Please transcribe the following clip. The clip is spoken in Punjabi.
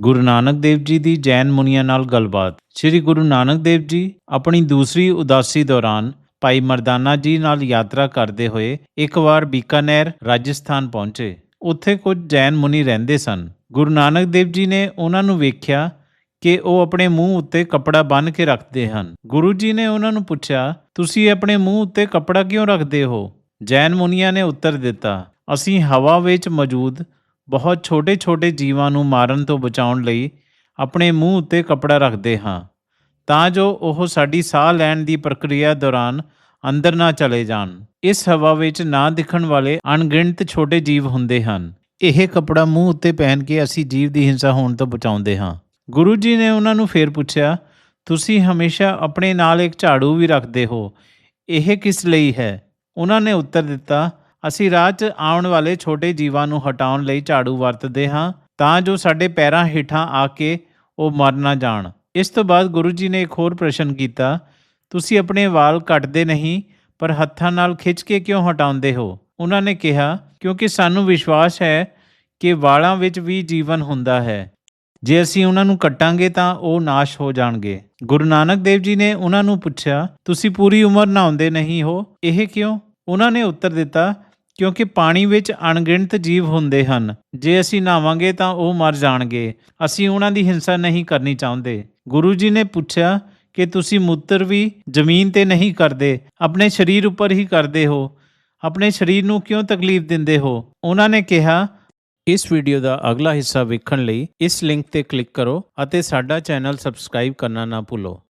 ਗੁਰੂ ਨਾਨਕ ਦੇਵ ਜੀ ਦੀ ਜੈਨ ਮੁਨੀਆਂ ਨਾਲ ਗੱਲਬਾਤ। ਸ੍ਰੀ ਗੁਰੂ ਨਾਨਕ ਦੇਵ ਜੀ ਆਪਣੀ ਦੂਸਰੀ ਉਦਾਸੀ ਦੌਰਾਨ ਭਾਈ ਮਰਦਾਨਾ ਜੀ ਨਾਲ ਯਾਤਰਾ ਕਰਦੇ ਹੋਏ ਇੱਕ ਵਾਰ ਬੀਕਾਨੇਰ, ਰਾਜਸਥਾਨ ਪਹੁੰਚੇ। ਉੱਥੇ ਕੁਝ ਜੈਨ ਮੁਨੀ ਰਹਿੰਦੇ ਸਨ। ਗੁਰੂ ਨਾਨਕ ਦੇਵ ਜੀ ਨੇ ਉਹਨਾਂ ਨੂੰ ਵੇਖਿਆ ਕਿ ਉਹ ਆਪਣੇ ਮੂੰਹ ਉੱਤੇ ਕੱਪੜਾ ਬੰਨ੍ਹ ਕੇ ਰੱਖਦੇ ਹਨ। ਗੁਰੂ ਜੀ ਨੇ ਉਹਨਾਂ ਨੂੰ ਪੁੱਛਿਆ, ਤੁਸੀਂ ਆਪਣੇ ਮੂੰਹ ਉੱਤੇ ਕੱਪੜਾ ਕਿਉਂ ਰੱਖਦੇ ਹੋ? ਜੈਨ ਮੁਨੀਆਂ ਨੇ ਉੱਤਰ ਦਿੱਤਾ, ਅਸੀਂ ਹਵਾ ਵਿੱਚ ਮੌਜੂਦ ਬਹੁਤ ਛੋਟੇ-ਛੋਟੇ ਜੀਵਾਂ ਨੂੰ ਮਾਰਨ ਤੋਂ ਬਚਾਉਣ ਲਈ ਆਪਣੇ ਮੂੰਹ ਉੱਤੇ ਕੱਪੜਾ ਰੱਖਦੇ ਹਾਂ, ਤਾਂ ਜੋ ਉਹ ਸਾਡੀ ਸਾਹ ਲੈਣ ਦੀ ਪ੍ਰਕਿਰਿਆ ਦੌਰਾਨ ਅੰਦਰ ਨਾ ਚਲੇ ਜਾਣ। ਇਸ ਹਵਾ ਵਿੱਚ ਨਾ ਦਿਖਣ ਵਾਲੇ ਅਣਗਿਣਤ ਛੋਟੇ ਜੀਵ ਹੁੰਦੇ ਹਨ। ਇਹ ਕੱਪੜਾ ਮੂੰਹ ਉੱਤੇ ਪਹਿਨ ਕੇ ਅਸੀਂ ਜੀਵ ਦੀ ਹਿੰਸਾ ਹੋਣ ਤੋਂ ਬਚਾਉਂਦੇ ਹਾਂ। ਗੁਰੂ ਜੀ ਨੇ ਉਹਨਾਂ ਨੂੰ ਫੇਰ ਪੁੱਛਿਆ, ਤੁਸੀਂ ਹਮੇਸ਼ਾ ਆਪਣੇ ਨਾਲ ਇੱਕ ਝਾੜੂ ਵੀ ਰੱਖਦੇ ਹੋ। ਇਹ ਕਿਸ ਲਈ ਹੈ? ਉਹਨਾਂ ਨੇ ਉੱਤਰ ਦਿੱਤਾ ਅਸੀਂ ਰਾਹ 'ਚ ਆਉਣ ਵਾਲੇ ਛੋਟੇ ਜੀਵਾਂ ਨੂੰ ਹਟਾਉਣ ਲਈ ਝਾੜੂ ਵਰਤਦੇ ਹਾਂ ਤਾਂ ਜੋ ਸਾਡੇ ਪੈਰਾਂ ਹੇਠਾਂ ਆ ਕੇ ਉਹ ਮਰ ਨਾ ਜਾਣ। ਇਸ ਤੋਂ ਬਾਅਦ ਗੁਰੂ ਜੀ ਨੇ ਇੱਕ ਹੋਰ ਪ੍ਰਸ਼ਨ ਕੀਤਾ, ਤੁਸੀਂ ਆਪਣੇ ਵਾਲ ਕੱਟਦੇ ਨਹੀਂ, ਪਰ ਹੱਥਾਂ ਨਾਲ ਖਿੱਚ ਕੇ ਕਿਉਂ ਹਟਾਉਂਦੇ ਹੋ? ਉਹਨਾਂ ਨੇ ਕਿਹਾ, ਕਿਉਂਕਿ ਸਾਨੂੰ ਵਿਸ਼ਵਾਸ ਹੈ ਕਿ ਵਾਲਾਂ ਵਿੱਚ ਵੀ ਜੀਵਨ ਹੁੰਦਾ ਹੈ। ਜੇ ਅਸੀਂ ਉਹਨਾਂ ਨੂੰ ਕੱਟਾਂਗੇ ਤਾਂ ਉਹ ਨਾਸ਼ ਹੋ ਜਾਣਗੇ। ਗੁਰੂ ਨਾਨਕ ਦੇਵ ਜੀ ਨੇ ਉਹਨਾਂ ਨੂੰ ਪੁੱਛਿਆ, ਤੁਸੀਂ ਪੂਰੀ ਉਮਰ ਨਹਾਉਂਦੇ ਨਹੀਂ ਹੋ? ਇਹ ਕਿਉਂ? ਉਹਨਾਂ ਨੇ ਉੱਤਰ ਦਿੱਤਾ ਕਿਉਂਕਿ ਪਾਣੀ ਵਿੱਚ ਅਣਗਿਣਤ ਜੀਵ ਹੁੰਦੇ ਹਨ। ਜੇ ਅਸੀਂ ਨਹਾਵਾਂਗੇ ਤਾਂ ਉਹ ਮਰ ਜਾਣਗੇ। ਅਸੀਂ ਉਹਨਾਂ ਦੀ ਹਿੰਸਾ ਨਹੀਂ ਕਰਨੀ ਚਾਹੁੰਦੇ। ਗੁਰੂ ਜੀ ਨੇ ਪੁੱਛਿਆ ਕਿ ਤੁਸੀਂ ਮੂਤਰ ਵੀ ਜ਼ਮੀਨ ਤੇ ਨਹੀਂ ਕਰਦੇ, ਆਪਣੇ ਸਰੀਰ ਉੱਪਰ ਹੀ ਕਰਦੇ ਹੋ। ਆਪਣੇ ਸਰੀਰ ਨੂੰ ਕਿਉਂ ਤਕਲੀਫ ਦਿੰਦੇ ਹੋ? ਉਹਨਾਂ ਨੇ ਕਿਹਾ, ਇਸ ਵੀਡੀਓ ਦਾ ਅਗਲਾ ਹਿੱਸਾ ਵੇਖਣ ਲਈ ਇਸ ਲਿੰਕ ਤੇ ਕਲਿੱਕ ਕਰੋ ਅਤੇ ਸਾਡਾ ਚੈਨਲ ਸਬਸਕ੍ਰਾਈਬ ਕਰਨਾ ਨਾ ਭੁੱਲੋ।